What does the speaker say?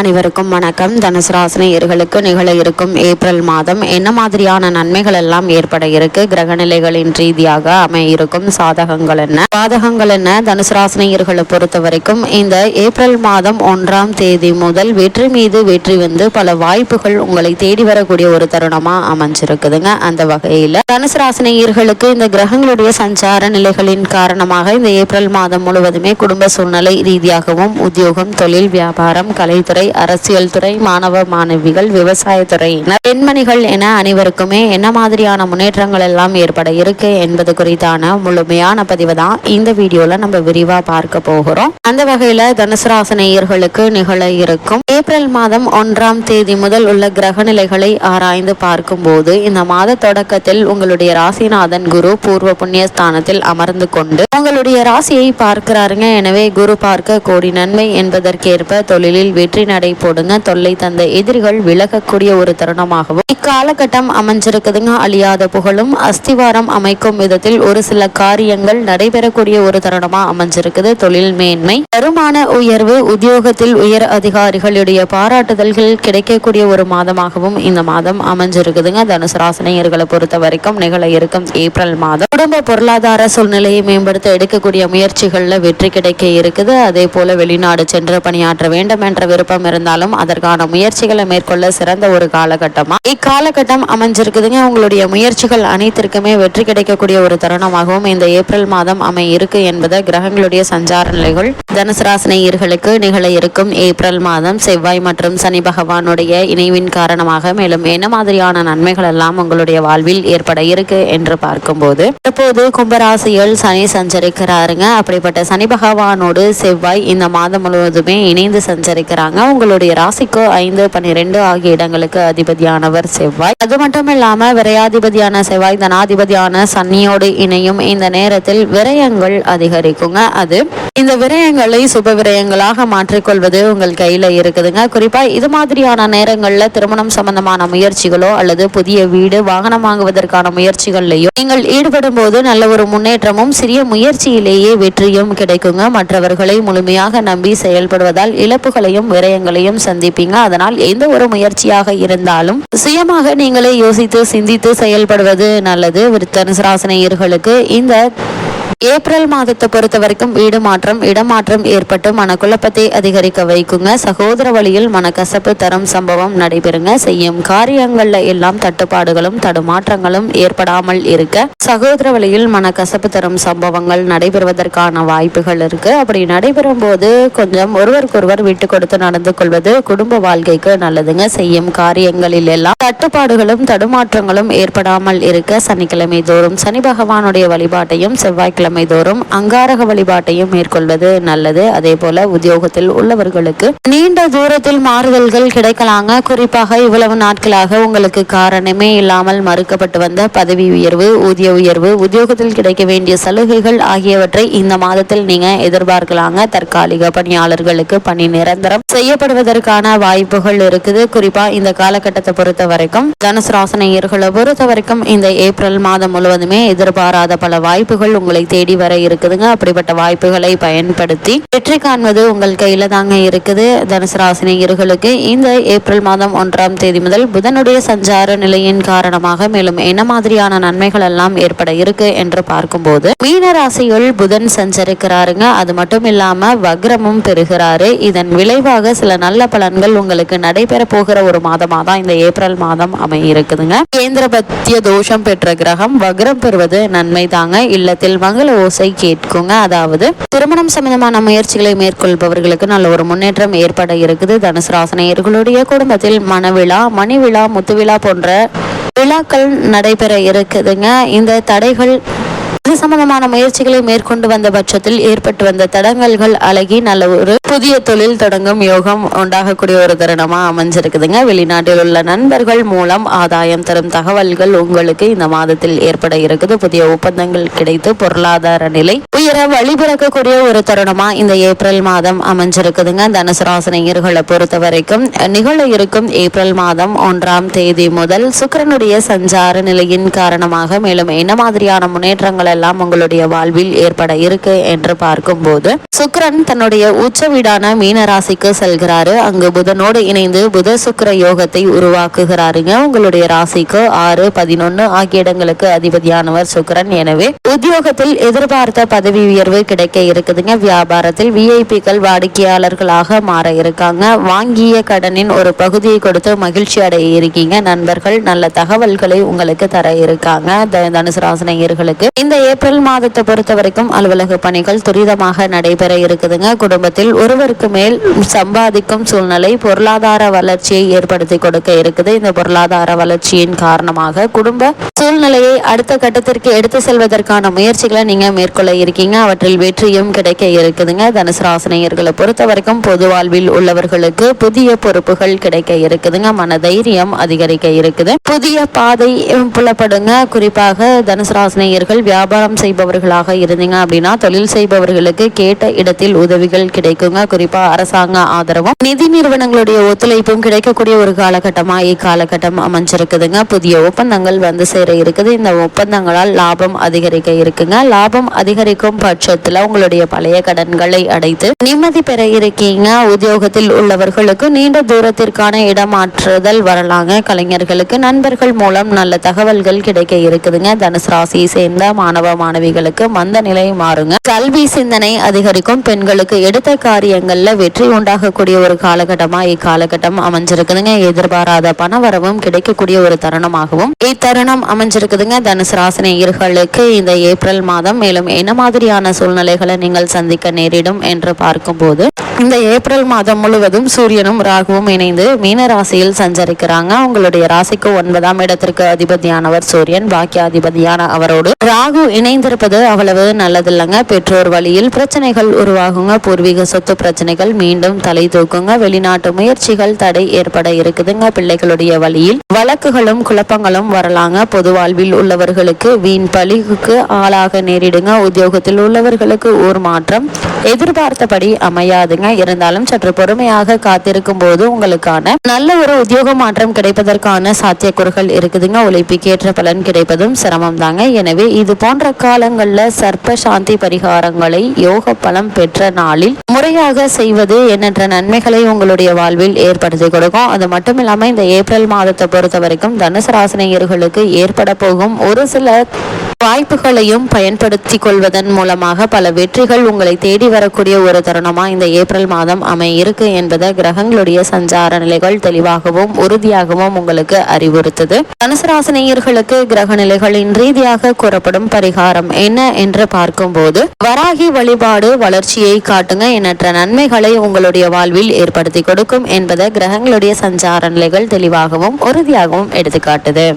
அனைவருக்கும் வணக்கம். தனுசு ராசினியர்களுக்கு நிகழ இருக்கும் ஏப்ரல் மாதம் என்ன மாதிரியான நன்மைகள் எல்லாம் ஏற்பட இருக்கு? கிரகநிலைகளின் ரீதியாக அமைய இருக்கும் சாதகங்கள் என்ன? பாதகங்கள் என்ன? தனுசு ராசினியர்களை பொறுத்த வரைக்கும் இந்த ஏப்ரல் மாதம் ஒன்றாம் தேதி முதல் வெற்றி மீது வெற்றி வந்து பல வாய்ப்புகள் உங்களை தேடி வரக்கூடிய ஒரு தருணமா அமைஞ்சிருக்குதுங்க. அந்த வகையில தனுசு ராசினியர்களுக்கு இந்த கிரகங்களுடைய சஞ்சார நிலைகளின் காரணமாக இந்த ஏப்ரல் மாதம் முழுவதுமே குடும்ப சூழ்நிலை ரீதியாகவும் உத்தியோகம் தொழில் வியாபாரம் கலைத்துறை அரசியல் துறை மாணவ மாணவிகள் விவசாயத்துறையினர் பெண்மணிகள் என அனைவருக்குமே என்ன மாதிரியான முன்னேற்றங்கள் எல்லாம் ஏற்பட இருக்கு என்பது குறித்தான முழுமையான பதிவு தான் இந்த வீடியோல நம்ம விரிவா பார்க்க போகிறோம். அந்த வகையில தனுசு நேயர்களுக்கு நிகழ இருக்கும் ஏப்ரல் மாதம் ஒன்றாம் தேதி முதல் உள்ள கிரக நிலைகளை ஆராய்ந்து பார்க்கும்போது இந்த மாத தொடக்கத்தில் உங்களுடைய ராசிநாதன் குரு பூர்வ புண்ணியஸ்தானத்தில் அமர்ந்து கொண்டு உங்களுடைய ராசியை பார்க்கிறாருங்க. எனவே குரு பார்க்க கோடி நன்மை என்பதற்கேற்ப தொழிலில் வெற்றி நடை போடுங்க. தொல்லை தந்த எதிரிகள் விலகக்கூடிய ஒரு தருணமாகவும். இக்காலகட்டம் அமைஞ்சிருக்குதுங்க. அழியாத புகழும் அஸ்திவாரம் அமைக்கும் விதத்தில் ஒரு சில காரியங்கள் நடைபெறக்கூடிய ஒரு தருணமா அமைஞ்சிருக்குது. தொழில் மேன்மை. வருமான உயர்வு உத்தியோகத்தில் உயர் அதிகாரிகளுடைய பாராட்டுதல்கள் கிடைக்கக்கூடிய ஒரு மாதமாகவும் இந்த மாதம் அமைஞ்சிருக்குதுங்க. தனுசு ராசினியர்களை பொறுத்த வரைக்கும் நிகழ இருக்கும் ஏப்ரல் மாதம். குடும்ப பொருளாதார சூழ்நிலையை மேம்படுத்த எடுக்கக்கூடிய முயற்சிகள்ல வெற்றி கிடைக்க இருக்குது. அதே போல வெளிநாடு சென்று பணியாற்ற வேண்டும் என்ற விருப்பம் இருந்தாலும் அதற்கான முயற்சிகளை மேற்கொள்ள சிறந்த ஒரு காலகட்டமா? இக்காலகட்டம் அமைஞ்சிருக்குதுங்க. உங்களுடைய முயற்சிகள் அனைத்திற்குமே வெற்றி கிடைக்கக்கூடிய ஒரு தருணமாகவும் இந்த ஏப்ரல் மாதம் அமை இருக்கு என்பதை கிரகங்களுடைய சஞ்சார நிலைகள் தனுசு ராசினியர்களுக்கு நிகழ இருக்கும் ஏப்ரல் மாதம் செவ்வாய் மற்றும் சனி பகவானுடைய இணைவின் காரணமாக மேலும் என்ன மாதிரியான நன்மைகள் எல்லாம் உங்களுடைய வாழ்வில் ஏற்பட இருக்கு என்று பார்க்கும்போது தற்போது கும்பராசியில் சனி சஞ்சரிக்கிறாருங்க. அப்படிப்பட்ட சனி பகவானோடு செவ்வாய் இந்த மாதம் முழுவதுமே இணைந்து சஞ்சரிக்கிறாங்க. உங்களுடைய ராசிக்கு ஐந்து பன்னிரெண்டு ஆகிய இடங்களுக்கு அதிபதியானவர் செவ்வாய். அது மட்டும் இல்லாம விரையாதிபதியான செவ்வாய் தனாதிபதியான சன்னியோடு இணையும் இந்த நேரத்தில் விரயங்கள் அதிகரிக்குங்க. அது இந்த விரயங்களை சுப விரயங்களாக மாற்றிக்கொள்வது உங்கள் கையில இருக்குதுங்க. குறிப்பா இது மாதிரியான நேரங்கள்ல திருமணம் சம்பந்தமான முயற்சிகளோ அல்லது புதிய வீடு வாகனம் வாங்குவதற்கான முயற்சிகள்லையோ நீங்கள் ஈடுபடும் போது நல்ல ஒரு முன்னேற்றமும் சிறிய முயற்சியிலேயே வெற்றியும் கிடைக்குங்க. மற்றவர்களை முழுமையாக நம்பி செயல்படுவதால் இழப்புகளையும் விரயங்களையும் சந்திப்பீங்க. அதனால் எந்த ஒரு முயற்சியாக இருந்தாலும் சுயமாக நீங்களே யோசித்து சிந்தித்து செயல்படுவது நல்லது. விருத்தனுசராசனையர்களுக்கு இந்த ஏப்ரல் மாதத்தை பொறுத்த வரைக்கும் வீடு மாற்றம் இடமாற்றம் ஏற்பட்டு மனக்குழப்பத்தை அதிகரிக்க வைக்குங்க. சகோதர வழியில் மனக்கசப்பு தரும் சம்பவம் நடைபெறுங்க. செய்யும் காரியங்கள்ல எல்லாம் தட்டுப்பாடுகளும் தடுமாற்றங்களும் ஏற்படாமல் இருக்க. சகோதர வழியில் மனக்கசப்பு தரும் சம்பவங்கள் நடைபெறுவதற்கான வாய்ப்புகள் இருக்கு. அப்படி நடைபெறும் போது கொஞ்சம் ஒருவருக்கொருவர் விட்டு கொடுத்து நடந்து கொள்வது குடும்ப வாழ்க்கைக்கு நல்லதுங்க. செய்யும் காரியங்களில் எல்லாம் தட்டுப்பாடுகளும் தடுமாற்றங்களும் ஏற்படாமல் இருக்க சனிக்கிழமை தோறும் சனி பகவானுடைய வழிபாட்டையும் செவ்வாய்க்கிழமை தோறும் அங்காரக வழிபாட்டையும் மேற்கொள்வது நல்லது. அதே போல உத்தியோகத்தில் உள்ளவர்களுக்கு நீண்ட தூரத்தில் மாறுதல்கள் கிடைக்கலாங்க. குறிப்பாக இவ்வளவு நாட்களாக உங்களுக்கு காரணமே இல்லாமல் மறுக்கப்பட்டு வந்த பதவி உயர்வு ஊதிய உயர்வு உத்தியோகத்தில் கிடைக்க வேண்டிய சலுகைகள் ஆகியவற்றை இந்த மாதத்தில் நீங்க எதிர்பார்க்கலாங்க. தற்காலிக பணியாளர்களுக்கு பணி நிரந்தரம் செய்யப்படுவதற்கான வாய்ப்புகள் இருக்குது. குறிப்பா இந்த காலகட்டத்தை பொறுத்த வரைக்கும் தனுசு ராசனையர்களை பொறுத்த வரைக்கும் இந்த ஏப்ரல் மாதம் முழுவதுமே எதிர்பாராத பல வாய்ப்புகள் உங்களை தேடி வர இருக்குதுங்க. அப்படிப்பட்ட வாய்ப்புகளை பயன்படுத்தி வெற்றி காண்பது உங்கள் கையில தாங்க இருக்குது. தனுசு ராசினியர்களுக்கு இந்த ஏப்ரல் மாதம் ஒன்றாம் தேதி முதல் புதனுடைய சஞ்சார நிலையின் காரணமாக மேலும் என்ன மாதிரியான நன்மைகள் எல்லாம் ஏற்பட இருக்கு என்று பார்க்கும்போது மீன ராசியுள் புதன் சஞ்சரிக்கிறாருங்க. அது மட்டும் இல்லாம வக்ரமும் பெறுகிறாரு. இதன் விளைவாக சில நல்ல பலன்கள் உங்களுக்கு நடைபெற போகிற ஒரு மாதமா தான் இந்த ஏப்ரல் மாதம் அமைய இருக்குதுங்க. கேந்திர பத்திய தோஷம் பெற்ற கிரகம் வக்ரம் பெறுவது நன்மை தாங்க இல்லத்தில் மங்கள ஓசை கேட்குங்க. அதாவது திருமணம் சம்பந்தமான முயற்சிகளை மேற்கொள்பவர்களுக்கு நல்ல ஒரு முன்னேற்றம் ஏற்பட இருக்குது. தனுசு ராசனையர்களுடைய குடும்பத்தில் மனவிழா மணி விழா முத்து விழா போன்ற விழாக்கள் நடைபெற இருக்குதுங்க. இந்த தடைகள் இது சம்பந்தமான முயற்சிகளை மேற்கொண்டு வந்த பட்சத்தில் ஏற்பட்டு வந்த தடங்கல்கள் அழகி நல்ல ஒரு புதிய தொழில் தொடங்கும் யோகம் உண்டாகக்கூடிய ஒரு தருணமா அமைஞ்சிருக்குதுங்க. வெளிநாட்டில் உள்ள நண்பர்கள் மூலம் ஆதாயம் தரும் தகவல்கள் உங்களுக்கு இந்த மாதத்தில் ஏற்பட இருக்குது. புதிய ஒப்பந்தங்கள் கிடைத்து பொருளாதார நிலை உயர வழிபிறக்கக்கூடிய ஒரு தருணமா இந்த ஏப்ரல் மாதம் அமைஞ்சிருக்குதுங்க. தனுசு ராசினியர்களை பொறுத்த வரைக்கும் நிகழ இருக்கும் ஏப்ரல் மாதம் ஒன்றாம் தேதி முதல் சுக்கரனுடைய சஞ்சார நிலையின் காரணமாக மேலும் என்ன மாதிரியான முன்னேற்றங்கள் மாற்றங்கள் எல்லாம் உங்களுடைய வாழ்வில் ஏற்பட இருக்கு என்று பார்க்கும்போது சுக்கரன் தன்னுடைய உச்ச வீடான மீன ராசிக்கு செல்கிறாரு. அங்கு புதனோடு இணைந்து புத சுக்கர யோகத்தை உருவாக்குகிறாருங்க. உங்களுடைய ராசிக்கு ஆறு பதினொன்னு ஆகிய இடங்களுக்கு அதிபதியானவர் சுக்கரன். எனவே உத்தியோகத்தில் எதிர்பார்த்த பதவி உயர்வு கிடைக்க இருக்குதுங்க. வியாபாரத்தில் விஐபிக்கள் வாடிக்கையாளர்களாக மாற இருக்காங்க. வாங்கிய கடனின் ஒரு பகுதியை கொடுத்து மகிழ்ச்சி அடைய இருக்கீங்க. நண்பர்கள் நல்ல தகவல்களை உங்களுக்கு தர இருக்காங்க. தனுசு ராசினியர்களுக்கு இந்த ஏப்ரல் மாதத்தை பொறுத்த வரைக்கும் அலுவலக பணிகள் துரிதமாக நடைபெற இருக்குதுங்க. குடும்பத்தில் ஒருவருக்கு மேல் சம்பாதிக்கும் சூழ்நிலை பொருளாதார வளர்ச்சியை ஏற்படுத்தி கொடுக்க இருக்குது. இந்த பொருளாதார வளர்ச்சியின் காரணமாக குடும்ப சூழ்நிலையை அடுத்த கட்டத்திற்கு எடுத்து செல்வதற்கான முயற்சிகளை நீங்க மேற்கொள்ள இருக்கீங்க. அவற்றில் வெற்றியும் கிடைக்க இருக்குதுங்க. தனுசு ராசினியர்களை பொறுத்த வரைக்கும் பொது வாழ்வில் உள்ளவர்களுக்கு புதிய பொறுப்புகள் கிடைக்க இருக்குதுங்க. மன தைரியம் அதிகரிக்க இருக்குது. புதிய பாதை புலப்படுங்க. குறிப்பாக தனுசு ராசினியர்கள் வியாபாரம் செய்பவர்களாக இருந்தீங்க அப்படின்னா தொழில் செய்பவர்களுக்கு கேட்ட இடத்தில் உதவிகள் கிடைக்குங்க. குறிப்பா அரசாங்க ஆதரவும் நிதி நிறுவனங்களுடைய ஒத்துழைப்பும் கிடைக்கக்கூடிய ஒரு காலகட்டமா இக்காலகட்டம் அமைஞ்சிருக்குதுங்க. புதிய ஒப்பந்தங்கள் வந்து சேர இருக்குது. இந்த ஒப்பந்தங்களால் லாபம் அதிகரிக்க இருக்குங்க. லாபம் அதிகரிக்கும் பட்சத்துல உங்களுடைய பழைய கடன்களை அடைத்து நிம்மதி பெற இருக்கீங்க. உத்தியோகத்தில் உள்ளவர்களுக்கு நீண்ட தூரத்திற்கான இடமாற்றுதல் வரலாங்க. கலைஞர்களுக்கு நண்பர்கள் மூலம் நல்ல தகவல்கள் கிடைக்க இருக்குதுங்க. தனுசு ராசியை சேர்ந்த மாணவ மாணவிகளுக்கு மந்த நிலை மாறுங்க. கல்வி சிந்தனை அதிகரிக்கும். பெண்களுக்கு எடுத்த காரியங்கள்ல வெற்றி உண்டாகக்கூடிய ஒரு காலகட்டமா இக்காலகட்டம் அமைஞ்சிருக்குதுங்க. எதிர்பாராத பணவரவும் கிடைக்கக்கூடிய ஒரு தருணமாகவும் இத்தருணம் அமைஞ்சிருக்குதுங்க. தனுசு ராசினியர்களுக்கு இந்த ஏப்ரல் மாதம் மேலும் என்ன மாதிரியான சூழ்நிலைகளை நீங்கள் சந்திக்க நேரிடும் என்று பார்க்கும்போது இந்த ஏப்ரல் மாதம் முழுவதும் சூரியனும் ராகுவும் இணைந்து மீன ராசியில் சஞ்சரிக்கிறாங்க. உங்களுடைய ராசிக்கு ஒன்பதாம் இடத்திற்கு அதிபதியானவர் சூரியன். பாக்கியாதிபதியான அவரோடு ராகு இணைந்திருப்பது அவ்வளவு நல்லதில்லைங்க. பெற்றோர் வழியில் பிரச்சனைகள் உருவாகுங்க. பூர்வீக சொத்து பிரச்சனைகள் மீண்டும் தலை தூக்குங்க. வெளிநாட்டு முயற்சிகள் தடை ஏற்பட இருக்குதுங்க. பிள்ளைகளுடைய வழியில் வழக்குகளும் குழப்பங்களும் வரலாங்க. பொது வாழ்வில் உள்ளவர்களுக்கு வீண் பழிக்கு ஆளாக நேரிடுங்க. உத்தியோகத்தில் உள்ளவர்களுக்கு ஊர் மாற்றம் எதிர்பார்த்தபடி அமையாதுங்க. இருந்தாலும் சற்று பொறுமையாக காத்திருக்கும் போது உங்களுக்கான நல்ல ஒரு உத்தியோக மாற்றம் கிடைப்பதற்கான சாத்தியக்கூறுகள் இருக்குதுங்க. உழைப்புக்கேற்ற பலன் கிடைப்பதும் சிரமம் தாங்க எனவே இது போன்ற காலங்களில் சர்ப்ப சாந்தி பரிகாரங்களை யோக பலம் பெற்ற நாளில் முறையாக செய்வது எண்ணற்ற நன்மைகளை உங்களுடைய வாழ்வில் ஏற்படுத்தி கொடுக்கும். அது மட்டும் இல்லாமல் இந்த ஏப்ரல் மாதத்தை பொறுத்த வரைக்கும் தனுசு ராசினியர்களுக்கு ஏற்பட போகும் ஒரு சில வாய்ப்புகளையும் பயன்படுத்தி கொள்வதன் மூலமாக பல வெற்றிகள் உங்களை தேடி வரக்கூடிய ஒரு தருணமா இந்த ஏப்ரல் மாதம் அமைய இருக்கு என்பதை கிரகங்களுடைய சஞ்சார நிலைகள் தெளிவாகவும் உறுதியாகவும் உங்களுக்கு அறிவுறுத்துது. தனுசுராசினியர்களுக்கு கிரக நிலைகளின் ரீதியாக கூறப்படும் பரிகாரம் என்ன என்று பார்க்கும்போது வராகி வழிபாடு வளர்ச்சியை காட்டுங்க எண்ணற்ற நன்மைகளை உங்களுடைய வாழ்வில் ஏற்படுத்தி கொடுக்கும் என்பதை கிரகங்களுடைய சஞ்சார நிலைகள் தெளிவாகவும் உறுதியாகவும் எடுத்துக்காட்டுது.